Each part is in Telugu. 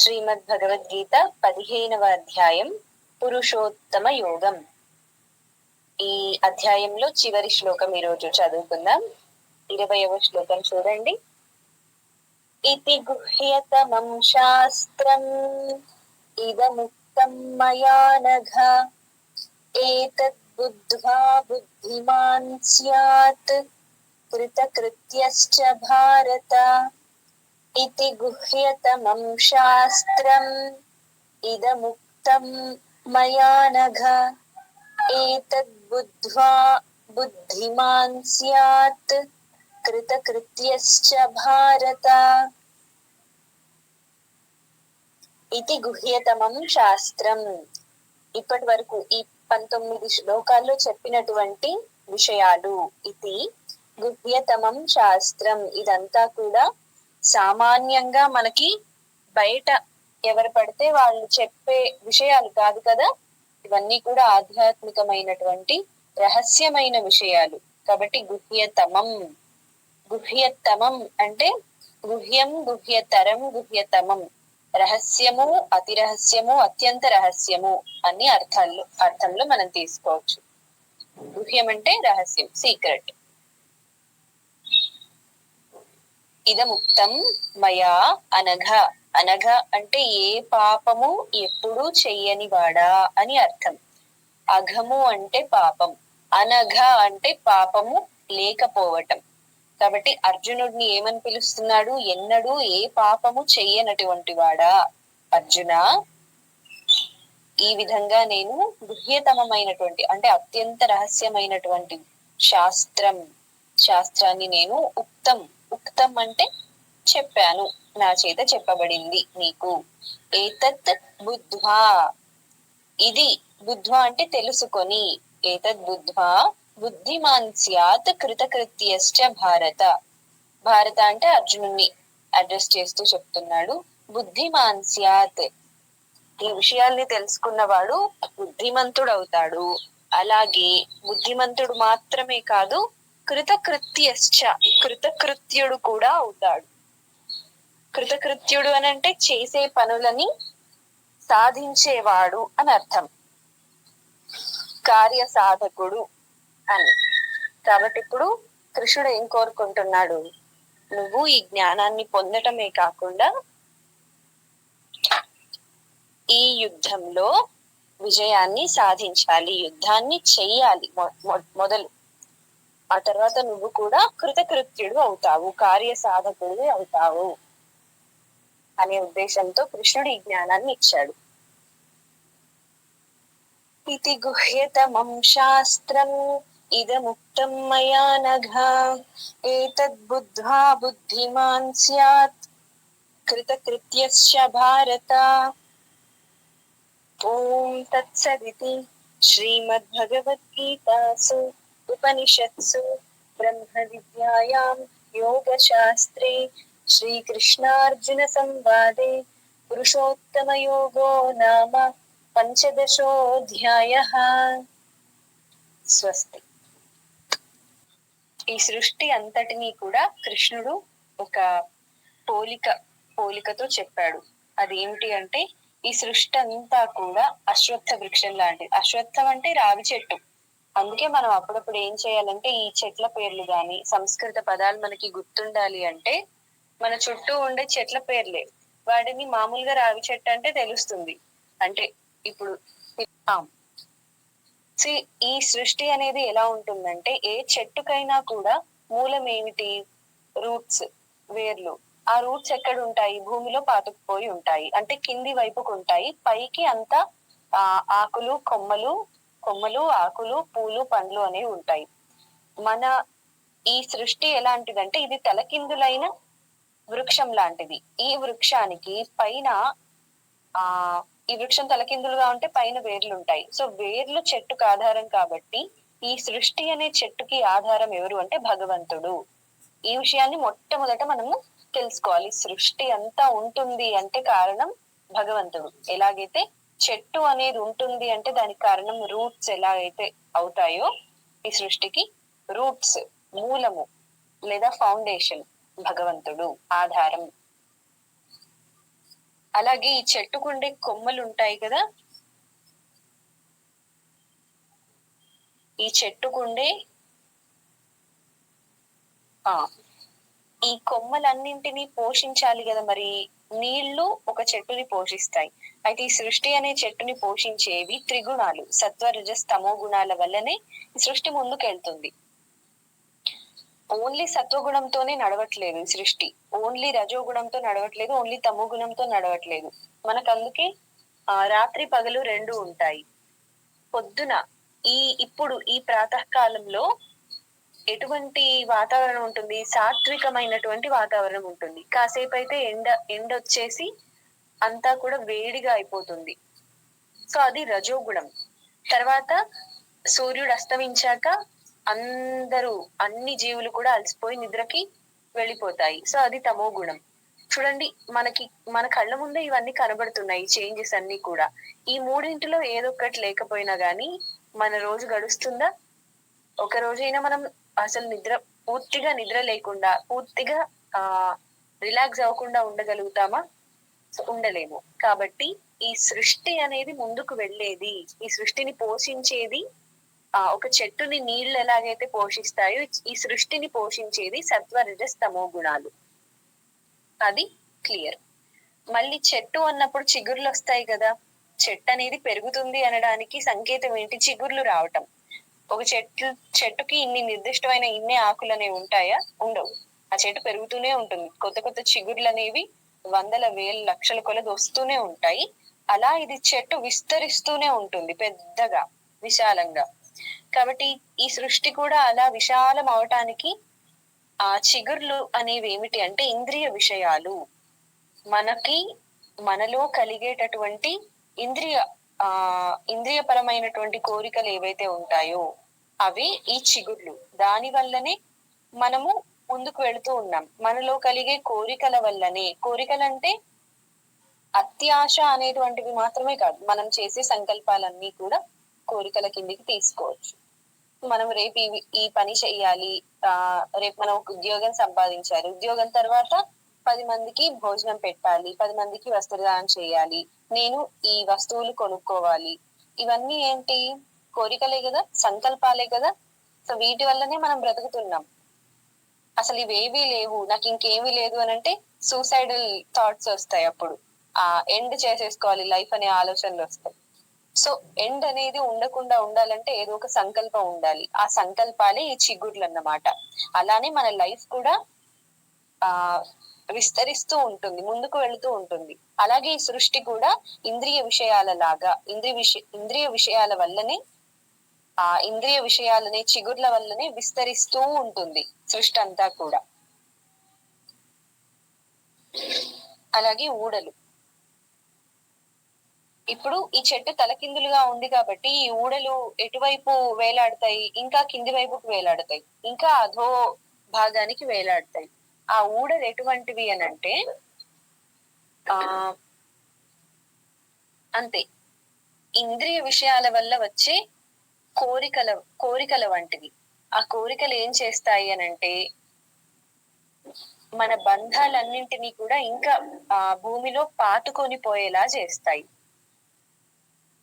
శ్రీమద్ భగవద్గీత పదిహేనవ అధ్యాయం పురుషోత్తమ యోగం. ఈ అధ్యాయంలో చివరి శ్లోకం ఈరోజు చదువుకుందాం. ఇరవయవ శ్లోకం చూడండి. ఇతి గుహ్యతమం శాస్త్రం ఇదముక్తం మయా నఘ ఏతద్బుద్ధ్వా బుద్ధిమాన్ స్యాత్ కృతకృత్యశ్చ భారత इति गुह्यतमं शास्त्रम् इदमुक्तं मया नघ एतद्बुद्ध्वा बुद्धिमान् स्यात् कृतकृत्यश्च भारत ఇది గుహ్యతమం శాస్త్రం ఇప్పటి వరకు ఈ పంతొమ్మిది శ్లోకాల్లో చెప్పినటువంటి విషయాలు ఇది గుహ్యతమం శాస్త్రం ఇదంతా కూడా సామాన్యంగా మనకి బయట ఎవరు పడితే వాళ్ళు చెప్పే విషయాలు కాదు కదా? ఇవన్నీ కూడా ఆధ్యాత్మికమైనటువంటి రహస్యమైన విషయాలు. కాబట్టి గుహ్యతమం. గుహ్యతమం అంటే గుహ్యం గుహ్యతరం గుహ్యతమం. రహస్యము అతి రహస్యము అత్యంత రహస్యము అన్ని అర్థాల్లో అర్థంలో మనం తీసుకోవచ్చు. గుహ్యం అంటే రహస్యం సీక్రెట్. ఇదముక్తం మయా అనఘ. అనఘ అంటే ఏ పాపము ఎప్పుడూ చెయ్యని వాడా అని అర్థం. అఘము అంటే పాపం. అనఘ అంటే పాపము లేకపోవటం. కాబట్టి అర్జునుడిని ఏమని పిలుస్తున్నాడు? ఎన్నడూ ఏ పాపము చెయ్యనటువంటి వాడా? అర్జున ఈ విధంగా నేను గుహ్యతమమైనటువంటి అంటే అత్యంత రహస్యమైనటువంటి శాస్త్రం శాస్త్రాన్ని నేను ఉక్తం ఉక్తం అంటే చెప్పాను. నా చేత చెప్పబడింది నీకు. ఏతత్ బుద్ధ్వా. ఇది బుద్ధ్వా అంటే తెలుసుకొని. ఏతద్ బుద్ధ్వా బుద్ధిమాన్ సత్ కృతకృత్యశ్చ భారత. భారత అంటే అర్జునుణ్ణి అడ్రస్ చేస్తూ చెప్తున్నాడు. బుద్ధిమాన్ సత్ ఈ విషయాల్ని తెలుసుకున్నవాడు బుద్ధిమంతుడు అవుతాడు అలాగే బుద్ధిమంతుడు మాత్రమే కాదు కృతకృత్యశ్చ. కృతకృత్యుడు కూడా అవుతాడు. కృతకృత్యుడు అని అంటే చేసే పనులని సాధించేవాడు అని అర్థం. కార్య సాధకుడు అని. కాబట్టి ఇప్పుడు కృష్ణుడు ఏం కోరుకుంటున్నాడు? నువ్వు ఈ జ్ఞానాన్ని పొందటమే కాకుండా ఈ యుద్ధంలో విజయాన్ని సాధించాలి యుద్ధాన్ని చెయ్యాలి మొదలు. ఆ తర్వాత నువ్వు కూడా కృతకృత్యుడు అవుతావు కార్య సాధకుడు అవుతావు అనే ఉద్దేశంతో కృష్ణుడు ఈ జ్ఞానాన్ని ఇచ్చాడు. ఇది గుహ్యతమం శాస్త్రం ఇదముక్తం మయా నఘ ఏతద్బుద్ధ్వా బుద్ధిమాన్ స్యాత్ కృతకృత్యశ్చ భారత. ఓం తత్సదితి శ్రీమద్భగవద్గీతాసు. उपनिषत्सु ब्रह्मविद्यायां योगशास्त्रे श्रीकृष्णार्जुनसंवादे पुरुषोत्तमयोगो नाम పంచదశోధ్యాయః స్వస్తి ఈ సృష్టి అంతటినీ కూడా కృష్ణుడు ఒక పోలిక పోలికతో చెప్పాడు అదేమిటి అంటే ఈ సృష్టి అంతా కూడా అశ్వత్థ వృక్షం లాంటిది అశ్వత్థం అంటే రావి చెట్టు అందుకే మనం అప్పుడప్పుడు ఏం చేయాలంటే ఈ చెట్ల పేర్లు గాని సంస్కృత పదాలు మనకి గుర్తుండాలి అంటే మన చుట్టూ ఉండే చెట్ల పేర్లే. వాటిని మామూలుగా రావి చెట్టు అంటే తెలుస్తుంది. అంటే ఇప్పుడు ఈ సృష్టి అనేది ఎలా ఉంటుందంటే ఏ చెట్టుకైనా కూడా మూలం ఏమిటి? రూట్స్ వేర్లు. ఆ రూట్స్ ఎక్కడ ఉంటాయి భూమిలో పాతుకుపోయి ఉంటాయి. అంటే కింది వైపుకు ఉంటాయి. పైకి అంతా ఆకులు కొమ్మలు కొమ్మలు ఆకులు పూలు పండ్లు అనేవి ఉంటాయి. మన ఈ సృష్టి ఎలాంటిదంటే ఇది తలకిందులైన వృక్షం లాంటిది. ఈ వృక్షానికి పైన ఆ ఈ వృక్షం తలకిందులుగా ఉంటే పైన వేర్లు ఉంటాయి. సో వేర్లు చెట్టుకు ఆధారం కాబట్టి ఈ సృష్టి అనే చెట్టుకి ఆధారం ఎవరు అంటే భగవంతుడు. ఈ విషయాన్ని మొట్టమొదట మనము తెలుసుకోవాలి. సృష్టి అంతా ఉంటుంది అంటే కారణం భగవంతుడు. ఎలాగైతే చెట్టు అనేది ఉంటుంది అంటే దానికి కారణం రూట్స్ ఎలా అయితే అవుతాయో ఈ సృష్టికి రూట్స్ మూలము లేదా ఫౌండేషన్ భగవంతుడు ఆధారం. అలాగే ఈ చెట్టుకుండే కొమ్మలు ఉంటాయి కదా? ఈ చెట్టుకుండే ఆ ఈ కొమ్మలన్నింటినీ పోషించాలి కదా మరి. నీళ్ళు ఒక చెట్టుని పోషిస్తాయి. అయితే ఈ సృష్టి అనే చెట్టుని పోషించేవి త్రిగుణాలు. సత్వరజస్తమో గుణాల వల్లనే ఈ సృష్టి ముందుకెళ్తుంది. ఓన్లీ సత్వగుణంతోనే నడవట్లేదు ఈ సృష్టి. ఓన్లీ రజోగుణంతో నడవట్లేదు ఓన్లీ తమో గుణంతో నడవట్లేదు. మనకు అందుకే ఆ రాత్రి పగలు రెండు ఉంటాయి. పొద్దున ఈ ఇప్పుడు ఈ ప్రాతకాలంలో ఎటువంటి వాతావరణం ఉంటుంది? సాత్వికమైనటువంటి వాతావరణం ఉంటుంది. కాసేపు అయితే ఎండ ఎండ వచ్చేసి అంతా కూడా వేడిగా అయిపోతుంది. సో అది రజోగుణం. తర్వాత సూర్యుడు అస్తమించాక అందరూ అన్ని జీవులు కూడా అలసిపోయి నిద్రకి వెళ్ళిపోతాయి. సో అది తమో గుణం. చూడండి మనకి మన కళ్ళ ముందే ఇవన్నీ కనబడుతున్నాయి చేంజెస్ అన్ని కూడా. ఈ మూడింటిలో ఏదో ఒకటి లేకపోయినా గానీ మన రోజు గడుస్తుందా? ఒక రోజైనా మనం అసలు నిద్ర పూర్తిగా నిద్ర లేకుండా పూర్తిగా ఆ రిలాక్స్ అవ్వకుండా ఉండగలుగుతామా? ఉండలేము. కాబట్టి ఈ సృష్టి అనేది ముందుకు వెళ్ళేది ఈ సృష్టిని పోషించేది ఆ ఒక చెట్టుని నీళ్ళు ఎలాగైతే పోషిస్తాయో ఈ సృష్టిని పోషించేది సత్వ రజస్తమో గుణాలు. అది క్లియర్. మళ్ళీ చెట్టు అన్నప్పుడు చిగుర్లు వస్తాయి కదా. చెట్టు అనేది పెరుగుతుంది అనడానికి సంకేతం ఏంటి? చిగుర్లు రావటం. ఒక చెట్టు చెట్టుకి ఇన్ని నిర్దిష్టమైన ఇన్ని ఆకులు అనేవి ఉంటాయా? ఉండవు. ఆ చెట్టు పెరుగుతూనే ఉంటుంది. కొత్త కొత్త చిగుర్లు అనేవి వందల వేల లక్షల కొలది వస్తూనే ఉంటాయి. అలా ఇది చెట్టు విస్తరిస్తూనే ఉంటుంది పెద్దగా విశాలంగా. కాబట్టి ఈ సృష్టి కూడా అలా విశాలం అవటానికి ఆ చిగుర్లు అనేవి ఏమిటి అంటే ఇంద్రియ విషయాలు. మనకి మనలో కలిగేటటువంటి ఇంద్రియ ఆ ఇంద్రియపరమైనటువంటి కోరికలు ఏవైతే ఉంటాయో అవి ఈ చిగుర్లు. దాని వల్లనే మనము ముందుకు వెళుతూ ఉన్నాం. మనలో కలిగే కోరికల వల్లనే. కోరికలంటే అత్యాశ అనేటువంటివి మాత్రమే కాదు. మనం చేసే సంకల్పాలన్నీ కూడా కోరికల కిందికి తీసుకోవచ్చు. మనం రేపు ఈ- పని చెయ్యాలి. ఆ రేపు మనం ఒక ఉద్యోగం సంపాదించాలి. ఉద్యోగం తర్వాత పది మందికి భోజనం పెట్టాలి. పది మందికి వస్త్రదానం చేయాలి. నేను ఈ వస్తువులు కొనుక్కోవాలి. ఇవన్నీ ఏంటి? కోరికలే కదా? సంకల్పాలే కదా? సో వీటి వల్లనే మనం బ్రతుకుతున్నాం. అసలు ఇవేవీ లేవు. నాకు ఇంకేమీ లేదు అని అంటే సూసైడల్ థాట్స్ వస్తాయి అప్పుడు. ఆ ఎండ్ చేసేసుకోవాలి లైఫ్ అనే ఆలోచనలు వస్తాయి. సో ఎండ్ అనేది ఉండకుండా ఉండాలంటే ఏదో ఒక సంకల్పం ఉండాలి. ఆ సంకల్పాలే ఈ చిగుర్లు అన్నమాట. అలానే మన లైఫ్ కూడా ఆ విస్తరిస్తూ ఉంటుంది ముందుకు వెళుతూ ఉంటుంది. అలాగే ఈ సృష్టి కూడా ఇంద్రియ విషయాల లాగా ఇంద్రియ విషయ ఇంద్రియ విషయాల వల్లనే ఆ ఇంద్రియ విషయాలనే చిగుర్ల వల్లనే విస్తరిస్తూ ఉంటుంది సృష్టి అంతా కూడా. అలాగే ఊడలు. ఇప్పుడు ఈ చెట్టు తలకిందులుగా ఉంది కాబట్టి ఈ ఊడలు ఎటువైపు వేలాడతాయి? ఇంకా కింది వైపుకు వేలాడతాయి. ఇంకా అధో భాగానికి వేలాడతాయి. ఆ ఊడలు ఎటువంటివి అని అంటే ఆ అంతే. ఇంద్రియ విషయాల వల్ల వచ్చే కోరికల కోరికల వంటివి. ఆ కోరికలు ఏం చేస్తాయి అని అంటే మన బంధాలన్నింటినీ కూడా ఇంకా ఆ భూమిలో పాతుకొని పోయేలా చేస్తాయి.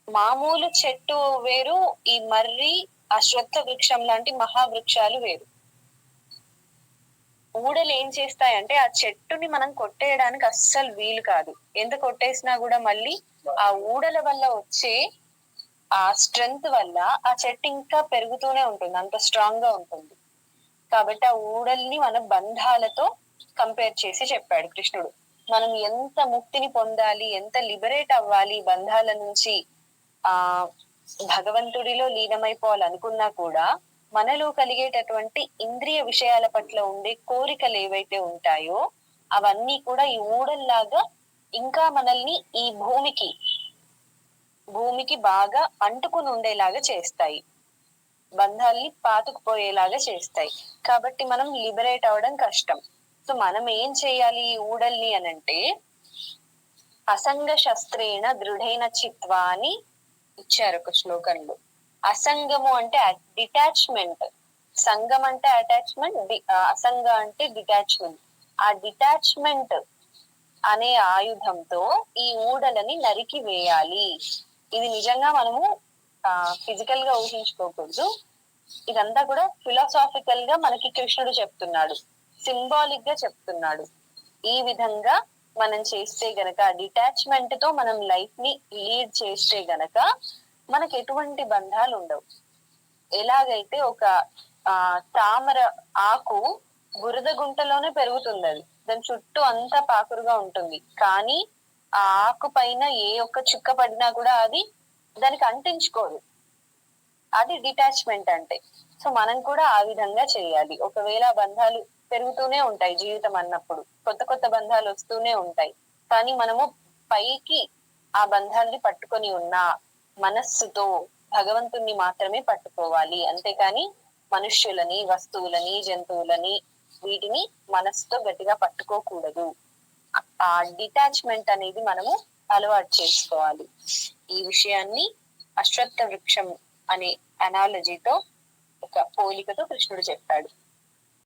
మామూలు చెట్టు వేరు ఈ మర్రి అశ్వత్థ వృక్షం లాంటి మహావృక్షాలు వేరు. ఊడలు ఏం చేస్తాయంటే ఆ చెట్టుని మనం కొట్టేయడానికి అస్సలు వీలు కాదు. ఎంత కొట్టేసినా కూడా మళ్ళీ ఆ ఊడల వల్ల వచ్చే ఆ స్ట్రెంగ్త్ వల్ల ఆ చెట్టు ఇంకా పెరుగుతూనే ఉంటుంది అంత స్ట్రాంగ్గా ఉంటుంది. కాబట్టి ఆ ఊడల్ని మన బంధాలతో కంపేర్ చేసి చెప్పాడు కృష్ణుడు. మనం ఎంత ముక్తిని పొందాలి ఎంత లిబరేట్ అవ్వాలి బంధాల నుంచి ఆ భగవంతుడిలో లీనమైపోవాలనుకున్నా కూడా మనలో కలిగేటటువంటి ఇంద్రియ విషయాల పట్ల ఉండే కోరికలు ఏవైతే ఉంటాయో అవన్నీ కూడా ఈ ఊడల్లాగా ఇంకా మనల్ని ఈ భూమికి భూమికి బాగా అంటుకుని ఉండేలాగా చేస్తాయి. బంధాల్ని పాతుకుపోయేలాగా చేస్తాయి. కాబట్టి మనం లిబరేట్ అవడం కష్టం. సో మనం ఏం చేయాలి ఈ ఊడల్ని అనంటే అసంగ శస్త్రేణ దృఢైన చిత్వా అని ఇచ్చారు ఒక శ్లోకంలో. అసంగము అంటే డిటాచ్మెంట్ సంగం అంటే అటాచ్మెంట్ అసంగ అంటే డిటాచ్మెంట్ ఆ డిటాచ్మెంట్ అనే ఆయుధంతో ఈ ఊడలని నరికి వేయాలి. ఇది నిజంగా మనము ఫిజికల్గా ఊహించుకోకూడదు. ఇదంతా కూడా ఫిలాసాఫికల్గా మనకి కృష్ణుడు చెప్తున్నాడు. సింబాలిక్గా చెప్తున్నాడు. ఈ విధంగా మనం చేస్తే గనక డిటాచ్మెంట్తో మనం లైఫ్ని లీడ్ చేస్తే గనక మనకి ఎటువంటి బంధాలు ఉండవు. ఎలాగైతే ఒక ఆ తామర ఆకు బురద గుంటలోనే పెరుగుతుంది అది దాని చుట్టూ అంతా పాకురుగా ఉంటుంది. కానీ ఆ ఆకు పైన ఏ ఒక్క చుక్క పడినా కూడా అది దానికి అంటించుకోదు. అది డిటాచ్మెంట్ అంటే. సో మనం కూడా ఆ విధంగా చేయాలి. ఒకవేళ బంధాలు పెరుగుతూనే ఉంటాయి జీవితం అన్నప్పుడు. కొత్త కొత్త బంధాలు వస్తూనే ఉంటాయి. కానీ మనము పైకి ఆ బంధాల్ని పట్టుకొని ఉన్నా మనస్సుతో భగవంతుణ్ణి మాత్రమే పట్టుకోవాలి. అంతేకాని మనుష్యులని వస్తువులని జంతువులని వీటిని మనస్సుతో గట్టిగా పట్టుకోకూడదు. ఆ డిటాచ్మెంట్ అనేది మనము అలవాటు చేసుకోవాలి. ఈ విషయాన్ని అశ్వత్థ వృక్షం అనే అనాలజీతో ఒక పోలికతో కృష్ణుడు చెప్పాడు.